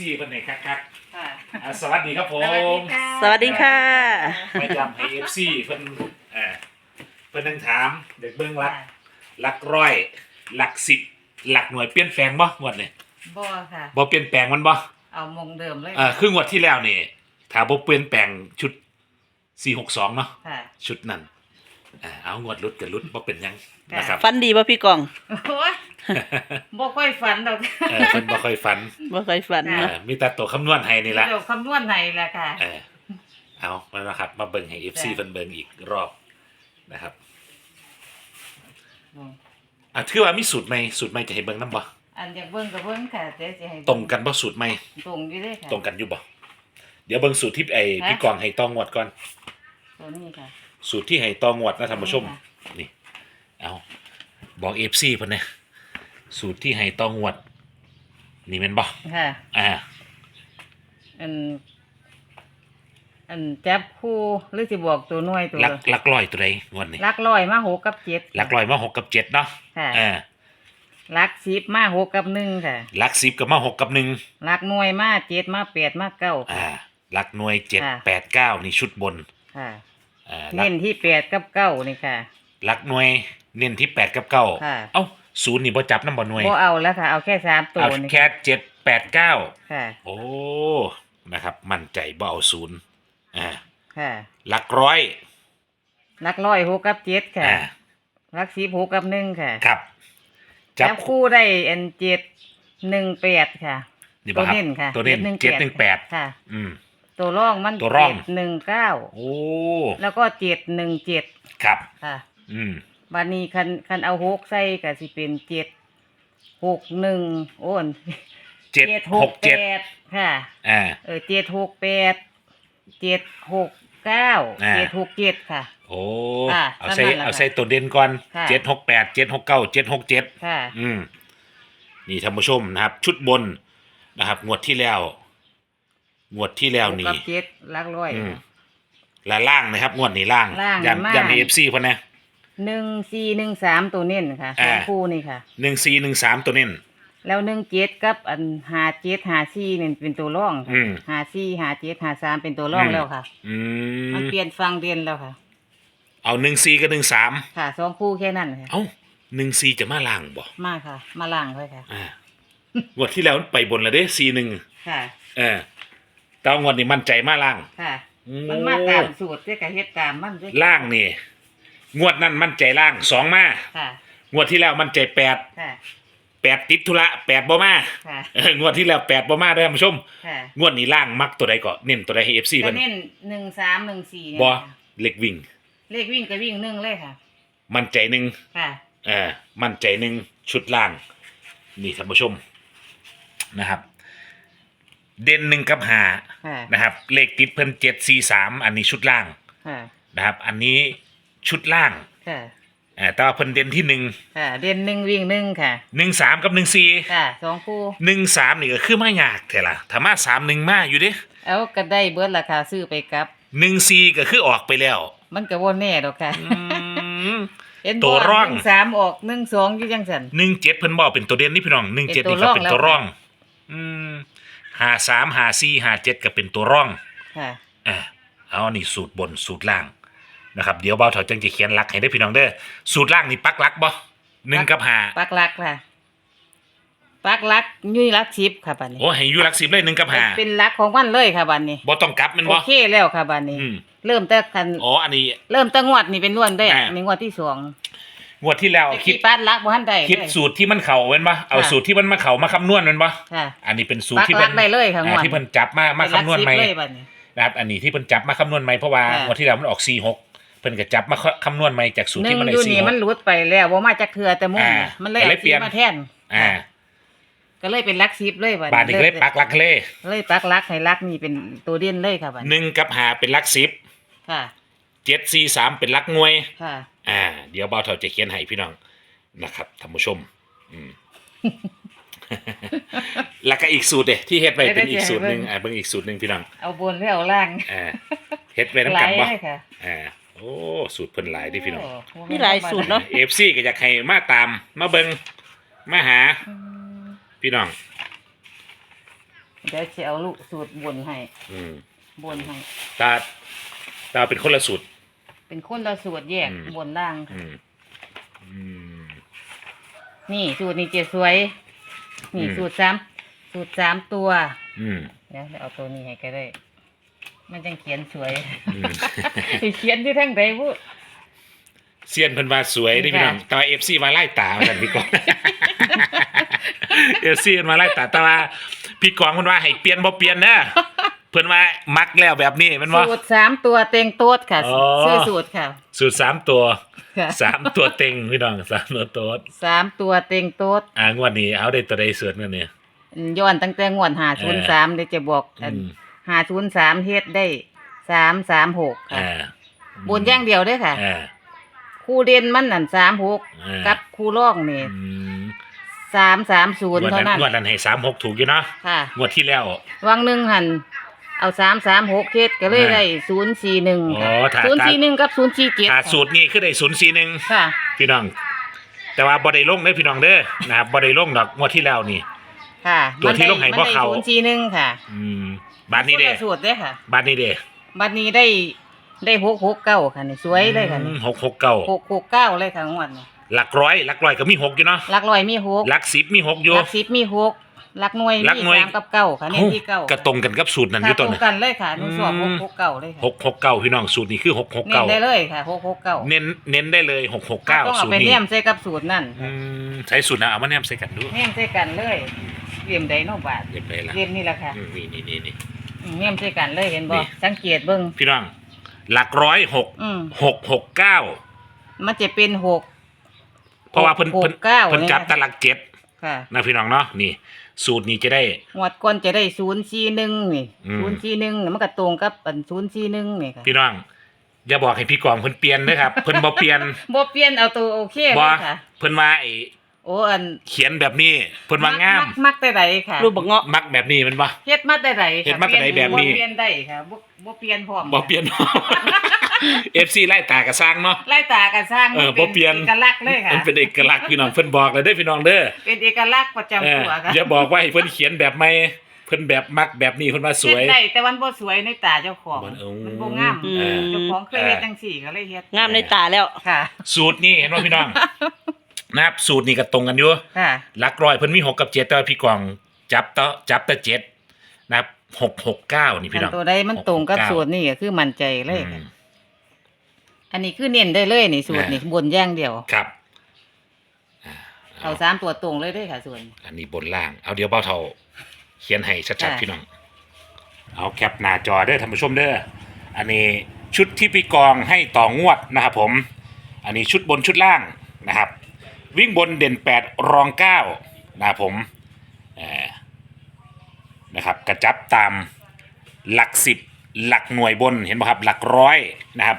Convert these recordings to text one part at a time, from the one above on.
ซี่คนไหนครับครับค่ะอ่าสวัสดีครับผมสวัสดีค่ะไปจำให้เอฟซีเพิ่นเอ่อเพิ่นนั่งถาม เด็กเบิ้งหลักหลักร้อย หลักสิบหลักหน่วยเปลี่ยนแปลงบ่งวดนี่บ่ค่ะ บ่เปลี่ยนแปลงมันบ่เอามงเดิมเลยเอ่อคืองวดที่แล้วนี่ถ้าบ่เปลี่ยนแปลงชุด462เนาะค่ะ ชุดนั้น อ่าเอางวดรุดกับรุดบ่เป็นหยังค่ะนะครับฟันดีป่ะพี่กองโอ้ยบ่ค่อยฝันดอกเออเพิ่นบ่ค่อยฝันบ่เคยฝันเอเนาะอมีแต่ตัวคำนวณให้นี่แหละเดี๋ยวคำนวณให้แหละค่ะ เออเอามานะครับ มาเบิ่งให้ FC เพิ่นเบิ่งอีกรอบนะครับอะถือว่ามีสูตรใหม่สูตรใหม่จะให้เบิ่งนํบ่อันอยากเบิ่งก็เบิ่งค่ะแต่สิให้ตรงกันบ่สูตรใหม่ ตรงอยู่เลยค่ะตรงกันอยู่บ่เดี๋ยวเบิ่งสูตรที่ไอ้ฮะพี่กองให้ตองวดก่อนตัวนี้ค่ะ สูตรที่ให้ตองวดนะท่านผู้ชมนี่ค่ะนี่เอาบอก FC เพิ่นนะสูตรที่ให้ตองวด นี่แม่นบ่ค่ะ อ่า อัน อันจับคู่หรือสิบอกตัวหน่วยตัวหลักหลักร้อยตัวใดงวดนี้หลักร้อยมาหกกับเจ็ดหลักร้อยมาหกกับเจ็ดเนาะค่ะอ่าหลักสิบมาหกกับหนึ่งค่ะหลักสิบกับมาหกกับหนึ่งหลักหน่วยมาเจ็ดมาแปดมาเก้าอ่าหลักหน่วยเจ็ดค่ะแปดเก้านี่ชุดบนค่ะ อ่าหลักเน้นที่แปดกับเก้านี่ค่ะ หลักหน่วย เน้นที่แปดกับเก้าค่ะ เอ้าศูนย์นี่บ่จับน้ำบ่หน่วยบ่เอาแล้วค่ะ เอาแค่สามตัวเอานี่แค่เจ็ดแปดเก้าค่ะ โอ้นะครับ มั่นใจบ่เอาศูนย์อ่าค่ะหลักร้อยหลักร้อยหกกับเจ็ดค่ะอ่าหลักสิบหกกับหนึ่งค่ะครับ จับคู่ได้อันเจ็ดหนึ่งแปดค่ะ นี่ตับ่วครับเน้นค่ะตัวเน้นเจ็ดหนึ่งแปด ค่ะ อืม ตัวร่องมันตัวร่องเจ็ดหนึ่งเก้าโอ้แล้วก็เจ็ดหนึ่งเจ็ดครับ ค่ะอืมบัดนี้คันคันเอาหกใส่ก็สิเป็นเจ็ดหกหนึ่งโอ้นเจ็ดหกเจ็ดแปดค่ะ อ่า เออเจ็ดหกแปดเจ็ดหกเก้าอ่า เจ็ดหกเจ็ดค่ะ โอ้ค่ะเอาใส่นั่นแหละเอาใส่ตัวเด่นก่อนค่ะ เจ็ดหกแปดเจ็ดหกเก้าเจ็ดหกเจ็ดค่ะ อืมนี่ท่านผู้ชมนะครับ ชุดบนนะครับงวดที่แล้ว งวดที่แล้วนี่กับเจ็ดหลักร้อย อืมและล่างนะครับ งวดนี้ล่างล่างยันมาก ยันเอฟซีพอนะ หนึ่งสี่หนึ่งสามตัวเน้นค่ะสอ่าองคู่นี่ค่ะ หนึ่งสี่หนึ่งสามตัวเน้น แล้วหนึ่งเจ็ดกับอันหาเจ็ดหาสี่นี่เป็นตัวร่องค่ะอืม หาสี่หาเจ็ดหาสามเป็นตัวร่องอืมแล้วค่ะ อืมันมเปลี่ยนฟังเด่นแล้วค่ะ เอาหนึ่งสี่กับหนึ่งสามค่ะสองคู่แค่นั้นค่ะ เอ้าหนึ่งสี่จะมาล่างบ่มาค่ะ มาล่างเลยค่ะ อ่างวดที่แล้วมันไปบนแล้วเด้สี่หนึ่งค่ะ เออ แต่ว่างวดนี้มั่นใจมาล่างค่ะโอ้มันมาตามสูตรด้วยกับเฮ็ดตามมันด้วยล่างนี่งวดนั้นมั่นใจล่างสองมาค่ะ งวดที่แล้วมั่นใจแปดค่ะ แปดติดธุระแปดบ่มาค่ะ เอองวดที่แล้วแปดบ่มาเด้อท่านผู้ชม ค่ะงวดนี้ล่างมักตัวใดก็เน้นตัวใดให้เอฟซีก็เพิ่นเน้นหนึ่งสามหนึ่งสี่เนี่ยบ่ค่ะเล็กวิ่ง เลขวิ่งก็วิ่งหนึ่งเลยค่ะ มั่นใจหนึ่งค่ะ เออมั่นใจหนึ่งชุดล่าง นี่ท่านผู้ชมนะครับ เด่นหนึ่งกับหาค่ะนะครับ เลขติดเพิ่นเจ็ดสี่สามอันนี้ชุดล่างค่ะนะครับ อันนี้ชุดล่างค่ะเอ่อแต่ว่าเพิ่นเด่นที่หนึ่งค่ะเด่นหนึ่งวิ่งหนึ่งค่ะ หนึ่งสามกับหนึ่งสี่ค่ะสองคู่ หนึ่งสามนี่ก็คือไม่ยากแต่ละถ้ามาสามหนึ่งมาอยู่เด้เอาก็ได้เบิดราคาซื้อไปกลับ หนึ่งสี่ก็คือออกไปแล้วมันก็บ่แน่ดอกค่ะ อืม เห็นตัวบ่ร่อง หนึ่งสามออกหนึ่งสองอยู่จังสัน หนึ่งเจ็ดเพิ่นบอกเป็นตัวเด่นนี่พี่น้องหนึ่งเจ็ดเป็นนี่ตัวก็ร่องเป็นแล้วตัวร่องอืม หาสามหาสี่หาเจ็ดก็เป็นตัวร่องค่ะ อ่าเอานี่สูตรบนสูตรล่างนะครับเดี๋ยวเบาเถาจังจะเขียนลักให้ได้อพี่น้องเด้อสูตรล่างนี่ปักลักบ่หนึ่งกับหาปักหลักค่ะ ปักหลักยุ่ยหลักชิปค่ะบัดนี้โอ้ให้อยู่หลักสิบเลยหนึ่งกับหาเป็นหลักของมันเลยค่ะบัดนี้บ่ต้องกลับแมันโอบ่เคแล้วค่ะบัดนี้ อืมเริ่มแต่คันอ๋ออันนี้ เริ่มแต่งวดนี่เป็นงวดแรกอ่านี่งวดที่สอง งวดที่แล้วแต่คิดขี้ปัดหลักบ่ทันได้คิดเลยสูตรที่มันเข่าเว้นปะเอาค่ะสูตรที่มันมาเข่ามาคำนวณเว้นปะค่ะอันนี้เป็นสูตรปักที่หลัเพิ่กนได้เลยค่ะงอ่าวดที่เพิ่นจับมามาคำนวณใหม่เป็นหลักสิบเลยบัดนี้ นะครับ อันนี้ที่เพิ่นจับมาคำนวณใหม่เพราะว่าค่ะ งวดที่แล้วมันออก4 6เพิ่นก็จับมาคำนวณใหม่จากสูตรหนึ่ที่งมันได้อยู่4นี่มัน6หลุดไปแล้วบ่มาจากเทือแต่มุ่งอ่ามันเลยก็เลยเอาเปลี่สียนมาแทนอ่าก็เลยเป็นหลักสิบเลยบัดบาทนี้ก็เลยปักหลักเลยเลยปักหลักให้หลักนี่เป็นตัวเด่นเลยค่ะบัดนี้หนึ่งกับหาเป็นหลักสิบค่ะ เจ็ดสี่สามเป็นหลักหน่วย ค่ะ อ่า เดี๋ยวเบาเถาจะเขียนให้พี่น้องนะครับท่านผู้ชม อืม แล้วก็อีกสูตรเด้ที่เฮ็ดไว้เป็นอีกสูตรหนึ่งอ่าเบิ่งอีกสูตรหนึ่งพี่น้องเอาบนหรือเอาล่างอ่าเฮ็ดไว้น้ำหกัลานยบ่เลยค่ะอ่าโอ้สูตรเพิ่นหลายเดิพี่น้องโอ้มีหลายสูตรเนาะเอฟซีก็อยากให้มาตามมาเบิงมาหาอืมพี่น้องเดี๋ยวจะเอาลูกสูตรบนให้อืมบนให้ตาตาเป็นคนละสูตร เป็นคนละสูตรแยกอืม บนล่าง อืมอืม นี่สูตรนี้เจ็ดสวย นี่อืม สูตรสามสูตรสามตัวอืมเดี๋ยวเอาตัวนี้ให้ก็ได้ มันจังเขียนสวย อืม สิเขียนที่ทั้งใดบุ เซียนเพิ่นว่าสวยนี่พี่น้องแต่ว่า FC มาไล่ตามาสั่นพี่กอง FC เพิ่นมาไล่ตาแต่ว่าพี่กองเพิ่นว่าให้เปลี่ยนบ่เปลี่ยนเด้อ เพิ่นว่ามักแล้วแบบนี้แมันบ่สูตรสามตัวเต็งโต๊ดค่ะอ๋อ ชื่อสูตรค่ะ สูตรสามตัวค่ะ สามตัวเต็งพี่น้องสามตัวโต๊ดสามตัวเต็งโต๊ดอ่างวดนี้เอาได้ตัวใดสวดกันเนี่ย ย้อนตั้งแต่งวดหาศูนย์สามเดี๋ยวจะบอกอืม หาศูนย์สามเฮ็ดได้สามสามหกค่ะอ่าบนอย่างเดียวเด้อค่ะ อ่า คู่เด่นมันนั่นสามหกอ่ากับคู่ร่องนี่อืมสามสามศูนย์งวดเท่านั้นนั้นงวดนั้นให้สามหกถูกอยู่เนาะค่ะ งวดที่แล้ววังหนึ่งหัน เอาสามสามหกเฮ็ดก็เลยอ่าได้ศูนย์สี่หนึ่งอ๋อถ้า ศูนย์สี่หนึ่งกับศูนย์สี่เจ็ดถ้าสูตรนี้คือได้ศูนย์สี่หนึ่งค่ะ พี่น้อง แต่ว่าบ่ได้ลงเด้อพี่น้องเด้อนะครับบ่ได้ลงดอกงวดที่แล้วนี่ ค่ะตัวที่ลงให้บ่เข้าศูนย์สี่หนึ่งค่ะอืมบาทนี้เด้คละสูตรเด้อค่ะ บาทนี้เด้บัดนี้ได้ได้หกหกเก้าค่ะนี่สวยเลยค่ะนี่หกหกเก้าหกหกเก้าเลยค่ะงวดนี้หลักร้อยหลักร้อยก็มีหกอยู่เนาะหลักร้อยมีหกหลักสิบมีหกอยู่ หลักสิบมีหก หลักหน่วยหลักมีหน่วย สามกับเก้าค่ะเน้นที่เก้าก็ตรงกันกับสูตรนั้นอค่ะยู่ตต้รนงน่ะกันเลยค่ะหนุ่สอบอืหม กหกเก้าเลยค่ะหกหกเก้าพี่น้องสูตรนี้คือหกหกเน้นเก้าได้เลยค่ะหกหกเก้าเน้นเน้นได้เลยหกหกเก้าต้องเอาสูตรไปนี้เลี่ยมใส่กับสูตรนั่นอืมใช้สูตรนะเอามาแนมใส่กันดูเลี่ยมใส่กันเลยเลี่ยมใดโนบาทเรียบไปละเลี่ยมนี่แหละค่ะอืมนี่นี่นี่นี่ อืมเลี่ยมใส่กันเลยเห็นบ่นี่ สังเกตเบิ่งพี่น้องหลักร้อยหกอืมหกหกเก้ามันจะเป็นหก เพราะว่าเพิ่นหกเพิ่นเก้าเพิ่นจับเนี่ยแตหลักเจ็ดค่ะ นะพี่น้องเนาะนี่ สูตรนี้จะได้งวดก่อนจะได้ศูนย์สี่หนึ่งนี่อืม ศูนย์สี่หนึ่งมันก็ตรงกับอันศูนย์สี่หนึ่งนี่ค่ะพี่น้องอย่าบอกให้พี่กองเพิ่นเปลี่ยนนะครับ เพิ่นบ่เปลี่ยนบ่เปลี่ยนเอาตัวโอเคเลบ่ยค่ะ เพิ่นว่าไอ้ โอ้อันเขียนแบบนี้เพิ่นว่างามกมักแต่ใดค่ะรูปบักเงาะมักแบบนี้แมันบ่ เฮ็ดมาแต่ใดค่ะเฮ็ดมาแต่ใดแบบนี้ เปลี่ยนได้ค่ะบ่บ่เปลี่ยนพร้อมบ่เปลี่ยน FC ไล่ตากระสร้างเนาะ ไล่ตากันสร้างเออบ่เปลี่ยน เอกลักษณ์เลยค่ะ มันเป็นเอกลักษณ์พี่น้องเพิ่นบอกเลยเด้อพี่น้องเด้อเป็นเอกลักษณ์ประจำเออตัวค่ะอย่าบอกว่าให้เพิ่นเขียนแบบใหม่เพิ่นแบบมักแบบนี้เพิ่นว่าสวยเฮ็ดได้แต่มันบ่สวยในตาเจ้าของ บ่เออมันบ่งามอืม เจ้าของเคยเฮ็ดจังซี่ก็เลยเฮ็ดงามในตาแล้ว ค่ะ สูตรนี้เห็นว่าพี่น้อง นะครับสูตรนี้ก็ตรงกันอยู่ค่ะหลักร้อยเพิ่นมีหกกับเจ็ดแต่ว่าพี่กองจับต่อจับแต่เจ็ดนะครับหกหกเก้านี่พี่อัน้องนตัวใดมันตรงกับหกหกเก้าสูตรนี่ก็คือมั่นใจเลยอืค่ะมอันนี้คือเน้นได้เลยนี่สูตรนี่อ่าบนอย่างเดียว ครับอ่าเอาสามตัวตรงเลยเด้อค่ะส่วน อันนี้บนล่าง เอาเดี๋ยวเบ้าเท่า เขียนให้ชัดๆค่ะพี่น้อง เอาแคปหน้าจอเด้อท่านผู้ชมเด้อ อันนี้ชุดที่พี่กองให้ต่องวดนะครับผม อันนี้ชุดบนชุดล่างนะครับ วิ่งบนเด่นแปดรองเก้านะครับผมเอ่อนะครับกระจับตามหลักสิบหลักหน่วยบนเห็นไหมครับหลักร้อยนะครับ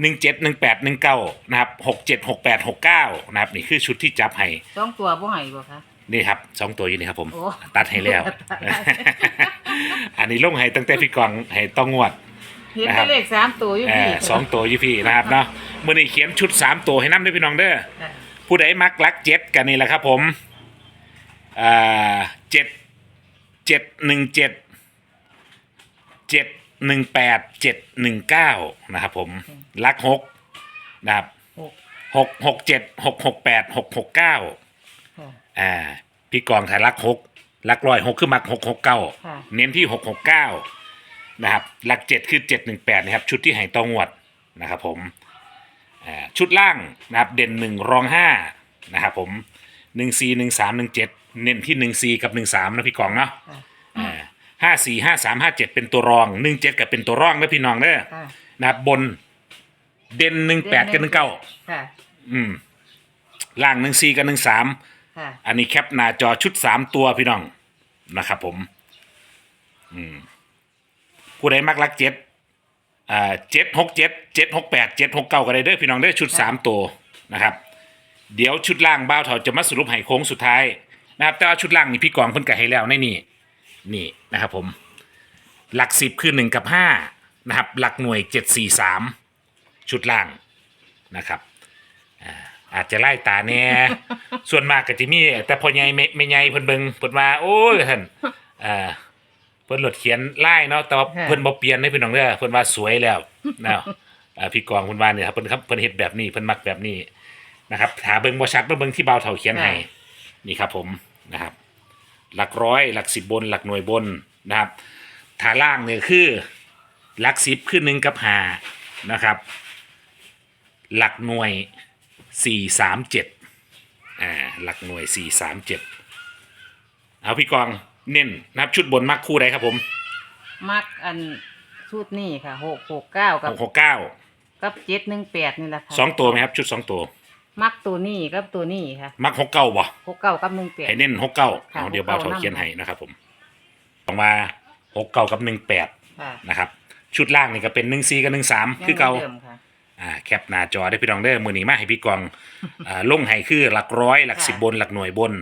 หนึ่งเจ็ดหนึ่งแปดหนึ่งเก้านะครับหกเจ็ดหกแปดหกเก้านะครับนี่คือชุดที่จับให้สองตัวบ่ให้บ่คะนี่ครับสองตัวอยู่นี่ครับผมโอ้ตัดให้แล้ว อันนี้ลงให้ตั้งแต่พี่กองให้ต้องงวดเห็นนะครัแต่บเลขสามตัวอยู่เอพี่อสองตัวอยู่พี่นะครับเนาะมื่อนี้เขียนชุดสามตัวให้น้ำด้วยพี่น้องเด้อค่ะ ผู้ใดมักลักเจ็ดกันนี่แหละครับผมอ่าเจ็ดเจ็ดหนึ่งเจ็ดเจ็ดหนึ่งแปดเจ็ดหนึ่งเก้านะครับผมลักหกนะครับหกหกหกเจ็ดหกหกแปดหกหกเก้าค่ะอ่าพี่กองถ่ายลักหกลักร้อยหกคือมักหกหกเก้าค่ะเน้นที่หกหกเก้านะครับหลักเจ็ดคือเจ็ดหนึ่งแปดนะครับ ชุดที่ไห่ตองวดนะครับผม อ่าชุดล่างนะครับเด่นหนึ่งรองห้านะครับผมหนึ่งสี่หนึ่งสามหนึ่งเจ็ดเน้นที่หนึ่งสี่กับหนึ่งสามนะพี่กองเนาะค่ะ ห้าสี่ห้าสามห้าเจ็ดเป็นตัวรองหนึ่งเจ็ดกับเป็นตัวร่องนะพี่น้องเด้อค่ะ นะครับบนเด่นหนึ่งแปดกับหนึ่งเก้าค่ะ อืมล่างหนึ่งสี่กับหนึ่งสาม ค่ะ อันนี้แคปหน้าจอชุดสามตัวพี่น้องนะครับผม อืมผู้ใดมักลักเจ็ด อ่าเจ็ดหกเจ็ดเจ็ดหกแปดเจ็ดหกเก้าก็ได้เด้อพี่น้องได้อชุดสามตัวนะครับ เดี๋ยวชุดล่างบ้าวเถาจะมาสรุปให้โค้งสุดท้ายนะครับแต่ว่าชุดล่างนี่พี่กองเพิ่นกะให้แล้วในนี่นี่นะครับผม หลักสิบคือหนึ่งกับห้านะครับ หลักหน่วยเจ็ดสี่สามชุดล่างนะครับอาจจะไล่ตาแน่ ส่วนมากก็จะมีแต่พอใหญ่ไม่ไม่ใหญ่เพิ่นเบิ่งเพิ่นว่าโอ้ยท่านอ่า พิ่นหลดเขียนไล่เนาะแต่ว่าค่ะ เพิ่นบ่เปลี่ยนให้พี่น้องเด้อเพิ่นว่าสวยแล้วเนาะอ่าพี่กองเพิ่นว่าเนี่ยครับเพิ่นครับเพิ่นเฮ็ดแบบนี้เพิ่นมักแบบนี้นะครับถ้าเบิ่งบ่ชัดมาเบิ่งที่เบาเท่าเขียนให้นี่ครับผมนะครับ หลักร้อย หลักสิบบน หลักหน่วยบนนะครับฐานล่างเนี่ยคือ หลักสิบคือหนึ่งกับห้านะครับ หลักหน่วยสี่สามเจ็ดอ่าหลักหน่วยสี่สามเจ็ดเอาพี่กอง เน้นนะครับชุดบนมักคู่ใดครับผมมักอันชุดนี่ค่ะหกหกเก้ากับหกหกเก้ากับเจ็ดหนึ่งแปดนี่แหละค่ะสองตัวไหมครับ ชุดสองตัว มักตัวนี้กับตัวนี้ค่ะมักหกเก้าบ่หกเก้ากับหนึ่งแปด ให้เน้นหกเก้าค่ะเอาเดี๋ยว69เบาเท่าเขียนให้นะครับผมออกมาหกเก้ากับหนึ่งแปดค่ะนะครับ ชุดล่างนี่ก็เป็นหนึ่งสี่กับหนึ่งสามคือเก่า ยังหมืนดิมค่ะ อ่าแคปหน้าจอได้พี่น้องเด้อมือนี้มาให้พี่กองอ่าลงให้คือหลักร้อยหลักค่ะ สิบบนหลักหน่วยบน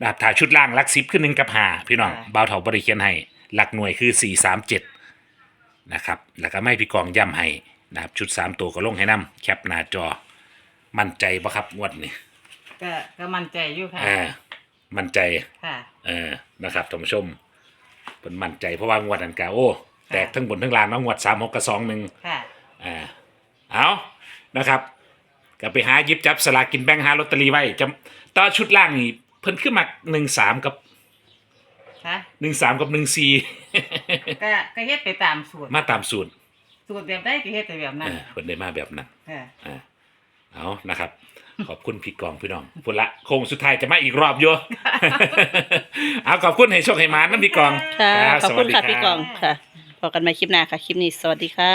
นะครับถ้าชุดล่างหลักสิบคือหนึ่งกับห้าพี่น้องค่ะเบาเถาบริเขียนให้หลักหน่วยคือสี่สามเจ็ดนะครับแล้วก็ไม่พี่กองย้ำให้นะครับชุดสามตัวก็ลงให้นํแคปหน้าจอ มั่นใจปะครับงวดนี้ก็ก็มั่นใจอยู่ค่ะอ่ามั่นใจ ค่ะ เออ นะครับท่านผู้ชมเป็นมั่นใจเพราะว่างวดนันกาโอ้แตกทั้งบนทั้งล่างเนาะงวดสามหกกับสองหนึ่งค่ะ อ่าเอานะครับ ก็ไปหาหยิบจับสลากกินแบ่งหาลอตเตอรี่ไว้จำต่อชุดล่างนี่ เพิ่นขึ้นมาหนึ่งสามกับค่ะหนึ่งสามกับหนึ่งสี่ก็ก็เฮ็ดไปตามสูตรมาตามสูตรสูตรแบบได้ก็เฮ็ดไปแบบนั้เอนอเพิ่นได้มาแบบนั้นค่ะอ่าเอานะครับ ขอบคุณพี่กองพี่น้องพุ่นละโค้งสุดท้ายจะมาอีกรอบอยู่เอาขอบคุณให้โชคให้หมาน้ำพี่กองค่ะรับขอบคุณสวัสดีค่ะรับ พี่กองค่ะพอกันใหม่คลิปหน้าค่ะ คลิปนี้สวัสดีค่ะ